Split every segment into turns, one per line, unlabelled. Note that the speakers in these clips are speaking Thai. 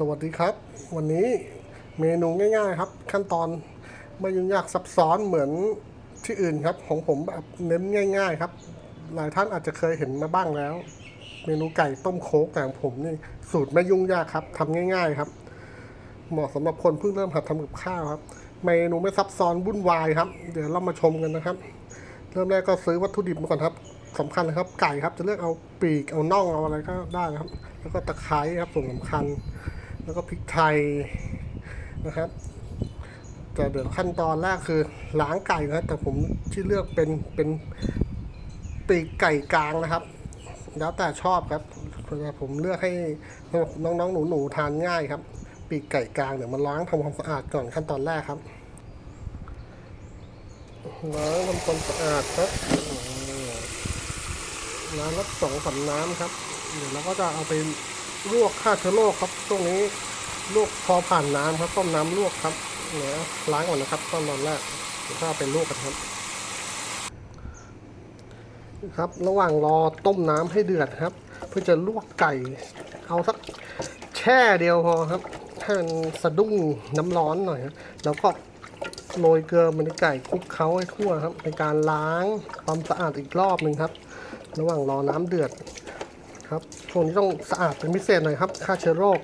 สวัสดีครับ วันนี้เมนูง่าย ๆ ครับ ขั้นตอนไม่ยุ่งยากซับซ้อนเหมือนที่อื่นครับ ของผมแบบเน้นง่าย ๆ ครับ หลายท่านอาจจะเคยเห็นมาบ้างแล้ว เมนูไก่ต้มโค้กแต่ของผมนี่สูตรไม่ยุ่งยากครับทำง่าย ๆ ครับ เหมาะสำหรับคนเพิ่งเริ่มหัดทำกับข้าวครับ เมนูไม่ซับซ้อนวุ่นวายครับ เดี๋ยวเรามาชมกันนะครับ เริ่มแรกก็ซื้อวัตถุดิบมาก่อนครับสำคัญนะครับไก่ครับจะเลือกเอาปีกเอาน่องเอาอะไรก็ได้ครับ แล้วก็ตะไคร้ครับส่วนสำคัญ แล้วก็พริกไทยนะครับแต่เดี๋ยวขั้นตอนแรกคือล้างไก่นะแต่ผมที่เลือกเป็นเป็นปีกไก่กลางนะครับ แล้วแต่ชอบครับแต่ผมเลือกให้น้องๆหนูๆทานง่ายครับ ปีกไก่กลางเดี๋ยวมาล้างทำความสะอาดก่อนขั้นตอนแรกครับล้างทำความสะอาดครับล้างรับสองสามน้ำครับ เดี๋ยวเราก็จะเอาไป ลวกฆ่าเชื้อโรคครับตรงนี้ลวกพอผ่านน้ำครับต้มน้ำลวกครับเดี๋ยล้างก่อนนะครับตอนตอนแรกเดี๋ยวก็เอาไปลวกกันครับ ครับ ระหว่างรอต้มน้ำให้เดือดครับ เพื่อจะลวกไก่ เอาสักแช่เดียวพอครับให้มันสะดุ้งน้ำร้อนหน่อยครับแล้วก็โรยเกลือมันในไก่คลุกเคล้าให้ทั่วครับในการล้างความสะอาดอีกรอบหนึ่งครับ ระหว่างรอน้ำเดือด ครับช่วงนี้ต้องสะอาดเป็นพิเศษหน่อยครับฆ่าเชื้อโรค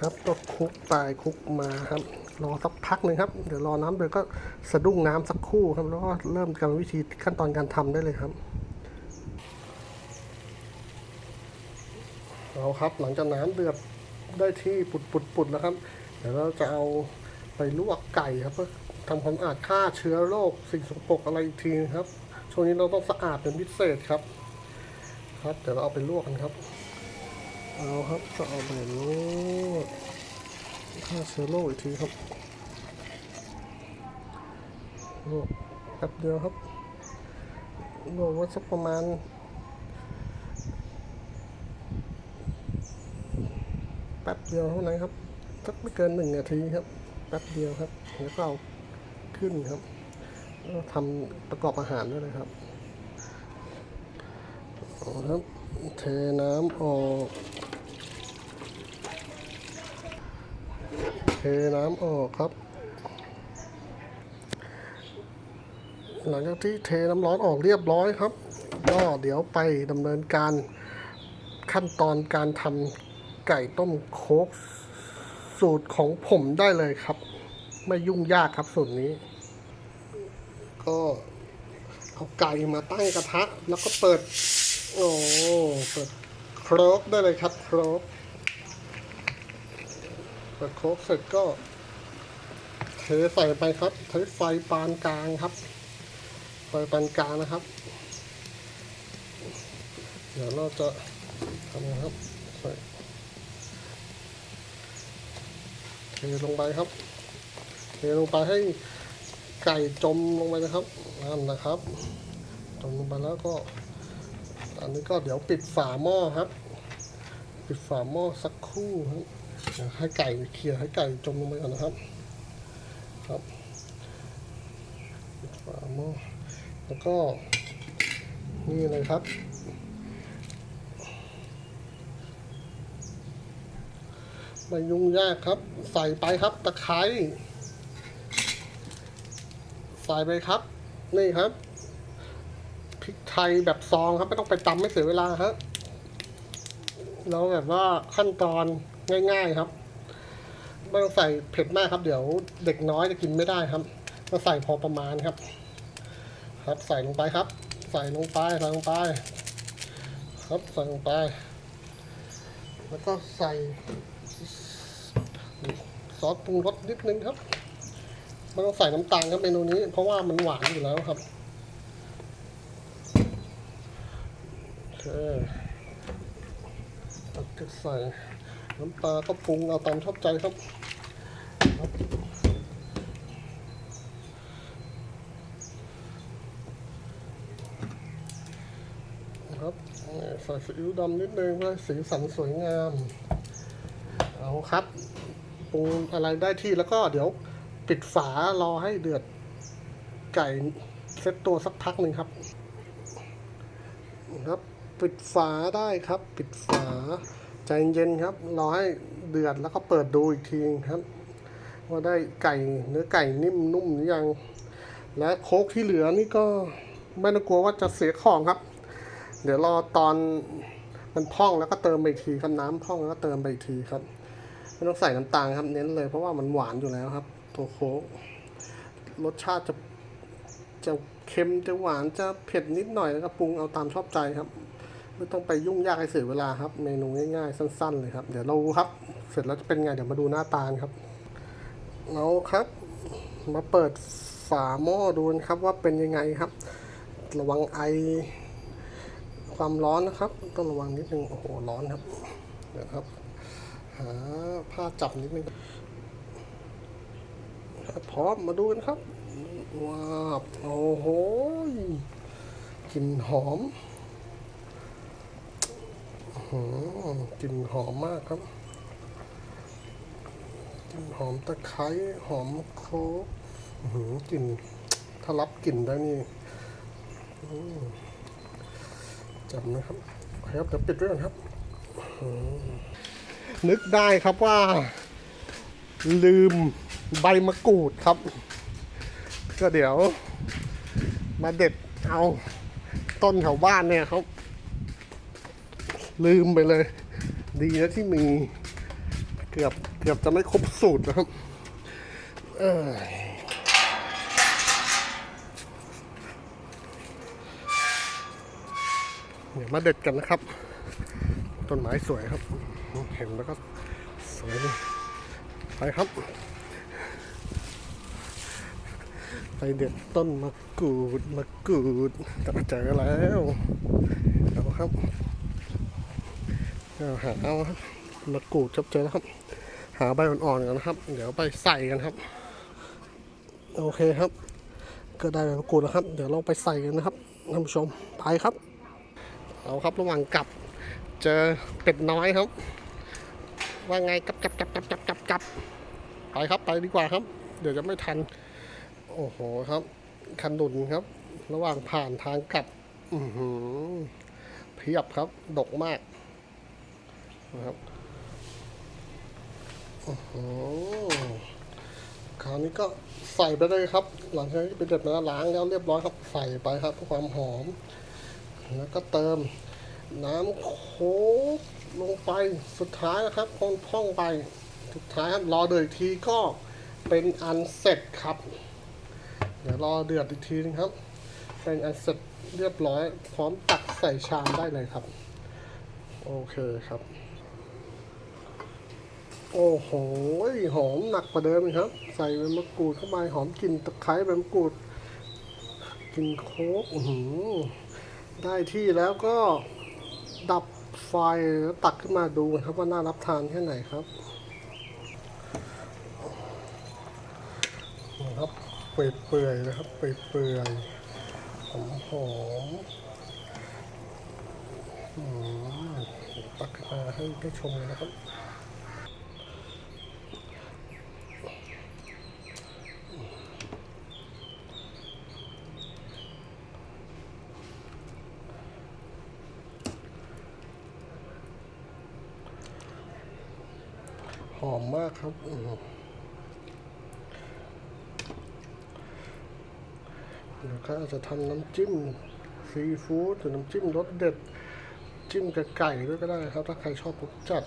ครับก็คุกไปคุกมาครับ รอสักพักหนึ่งครับ เดี๋ยวรอน้ำเดือดก็สะดุ้งน้ำสักครู่ครับ แล้วก็เริ่มกรรมวิธีขั้นตอนการทำได้เลยครับเอาครับหลังจากน้ำเดือดได้ที่ปุดปุดปุดแล้วครับ เดี๋ยวเราจะเอาไปลวกไก่ครับเพื่อทำความสะอาดฆ่าเชื้อโรคสิ่งสกปรกอะไรอีกทีนะครับ ช่วงนี้เราต้องสะอาดเป็นพิเศษครับ ครับ เดี๋ยวเราเอาไปลวกกันครับ เอาครับก็เอาไปลวกฆ่าเชื้อโรคอีกทีครับลวกแป๊บเดียวครับลวกไว้สักประมาณแป๊บเดียวเท่านั้นครับสักไม่เกินหนึ่งนาทีครับแป๊บเดียวครับแล้วก็เอาขึ้นครับทำประกอบอาหารด้วยเลยครับ ครับเทน้ำออก เทน้ำออกครับ หลังจากที่เทน้ำร้อนออกเรียบร้อยครับ ก็เดี๋ยวไปดำเนินการขั้นตอนการทำไก่ต้มโคกสูตรของผมได้เลยครับ ไม่ยุ่งยากครับสูตรนี้ ก็เอาไก่มาตั้งกระทะ แล้วก็เปิด โอ้เปิดโครกได้เลยครับโครกเปิดโครกเสร็จก็ เทใส่ไปครับใช้ไฟปานกลางครับ ไฟปานกลางนะครับ เดี๋ยวเราจะทำนะครับใส่เทลงไปครับ เทลงไปให้ไก่จมลงไปนะครับนั่นนะครับ จมลงไปแล้วก็ อันนี้ก็เดี๋ยวปิดฝาหม้อครับ ปิดฝาหม้อสักครู่ครับให้ไก่เคลียร์ให้ไก่จมลงไปก่อนนะครับ ครับปิดฝาหม้อแล้วก็นี่เลยครับ ไม่ยุ่งยากครับ ใส่ไปครับตะไคร้ใส่ไปครับ นี่ครับ ไทยแบบซองครับไม่ต้องไปตำไม่เสียเวลาครับเราแบบว่าขั้นตอนง่าย ๆครับ ไม่ต้องใส่เผ็ดมากครับ เดี๋ยวเด็กน้อยจะกินไม่ได้ครับก็ใส่พอประมาณครับ ครับใส่ลงไปครับ ใส่ลงไปใส่ลงไป ครับใส่ลงไป แล้วก็ใส่ซอสปรุงรสนิดนึงครับไม่ต้องใส่น้ำตาลครับเมนูนี้ เพราะว่ามันหวานอยู่แล้วครับ โอเคเราใส่ น้ำปลาก็ปรุงเอาตามชอบใจครับครับใส่ซีอิ๊วดำนิดนึงเพื่อสีสันสวยงาม เอาครับปรุงอะไรได้ที่แล้วก็เดี๋ยวปิดฝารอให้เดือดไก่เซ็ตตัวสักพักหนึ่งครับ ครับ ปิดฝาได้ครับ ปิดฝา ใจเย็นครับรอให้เดือดแล้วก็เปิดดูอีกทีครับ ว่าได้ไก่เนื้อไก่นิ่มนุ่มหรือยัง และโคกที่เหลือนี่ก็ไม่ต้องกลัวว่าจะเสียของครับ เดี๋ยวรอตอนมันพองแล้วก็เติมไปอีกทีครับน้ำพองแล้วก็เติมไปอีกทีครับไม่ต้องใส่น้ำตาลครับเน้นเลยเพราะว่ามันหวานอยู่แล้วครับ ตัวโค้กรสชาติจะจะเค็มจะหวานจะเผ็ดนิดหน่อยแล้วก็ปรุงเอาตามชอบใจครับ ไม่ต้องไปยุ่งยากให้เสียเวลาครับ เมนูง่ายๆ สั้น ๆ เลยครับ เดี๋ยวเราครับ เสร็จแล้วจะเป็นไงเดี๋ยวมาดูหน้าตาครับเราครับ มาเปิดฝาหม้อดูนะครับว่าเป็นยังไงครับ ระวังไอความร้อนนะครับ ต้องระวังนิดนึงโอ้โหร้อนครับเดี๋ยวครับหาผ้าจับนิดนึงพร้อมมาดูกันครับว้าวโอ้โหกลิ่นหอม กลิ่นหอมมากครับ กลิ่นหอมตะไคร้หอมโคลกกลิ่นถ้ารับกลิ่นได้นี่จับนะครับครับเดี๋ยวปิดด้วยกันครับ นึกได้ครับว่า ลืมใบมะกรูดครับ ก็เดี๋ยว มาเด็ดเอาต้นแถวบ้านเนี่ยเขา ลืมไปเลย ดีนะที่มีเกือบเกือบจะไม่ครบสูตรนะครับเดี๋ยวมาเด็ดกันนะครับ ต้นไม้สวยครับ เห็นแล้วก็สวยเลยไปครับ ไปเด็ดต้นมะกรูดมะกรูดจะเจอแล้วเอาครับ หาเอามะกรูดจับเจอแล้วครับ หาใบอ่อนๆกันนะครับ เดี๋ยวไปใส่กันครับ โอเคครับ ก็ได้ใบมะกรูดแล้วครับ เดี๋ยวลองไปใส่กันนะครับท่านผู้ชมไปครับ เอาครับระหว่างกลับ เจอเป็ดน้อยครับ ว่าไงกับกับกับกับกับกับกับไปครับไปดีกว่าครับ เดี๋ยวจะไม่ทัน โอ้โหครับคันดุนครับ ระหว่างผ่านทางกลับอือหือเพียบครับ ดกมาก นะครับโอ้โหคราวนี้ก็ใส่ไปเลยครับ หลังจากที่ไปเด็ดมาล้างแล้วเรียบร้อยครับ ใส่ไปครับเพื่อความหอม แล้วก็เติมน้ำโค้กลงไปสุดท้ายนะครับคนพ่องไปสุดท้ายครับรอเดือดอีกทีก็เป็นอันเสร็จครับ เดี๋ยวรอเดือดอีกทีนึงครับ เป็นอันเสร็จเรียบร้อย พร้อมตักใส่ชามได้เลยครับ โอเคครับ โอ้โหหอมหนักกว่าเดิมครับ ใส่ใบมะกรูดเข้าไปหอมกลิ่นตะไคร้ใบมะกรูดกลิ่นโค้กได้ที่แล้วก็ดับไฟแล้วตักขึ้นมาดูครับว่าน่ารับทานแค่ไหนครับนะครับเปื่อยๆนะครับเปื่อยๆหอมหอมอืมตักขึ้นมาให้ได้ชมนะครับ หอมมากครับอืเดี๋ยวก็อาจะทำน้ำจิ้มซีฟู้ดหรือน้ำจิ้มรสเด็ด จิ้มกับไก่ด้วยก็ได้ครับ ถ้าใครชอบรสจัด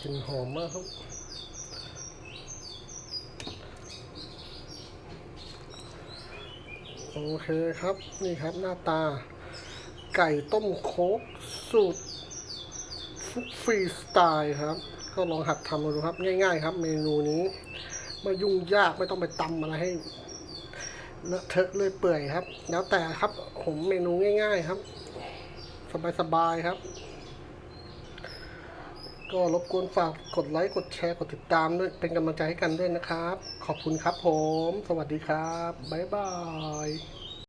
กลินหอมมากครับโอเคครับ นี่ครับหน้าตา ไก่ต้มโคกสูตร ฟุกฟรีสไตล์ครับ ก็ลองหัดทำมาดูครับ ง่ายๆ ครับ เมนูนี้ ไม่ยุ่งยากไม่ต้องไปตำอะไรให้เลอะเทอะเลยเปื่อยครับ แล้วแต่ครับผมเมนูง่าย ๆครับ สบายๆครับ ก็รบกวนฝากกดไลค์กดแชร์กดติดตามด้วยเป็นกำลังใจให้กันด้วยนะครับ ขอบคุณครับผม สวัสดีครับบ๊ายบาย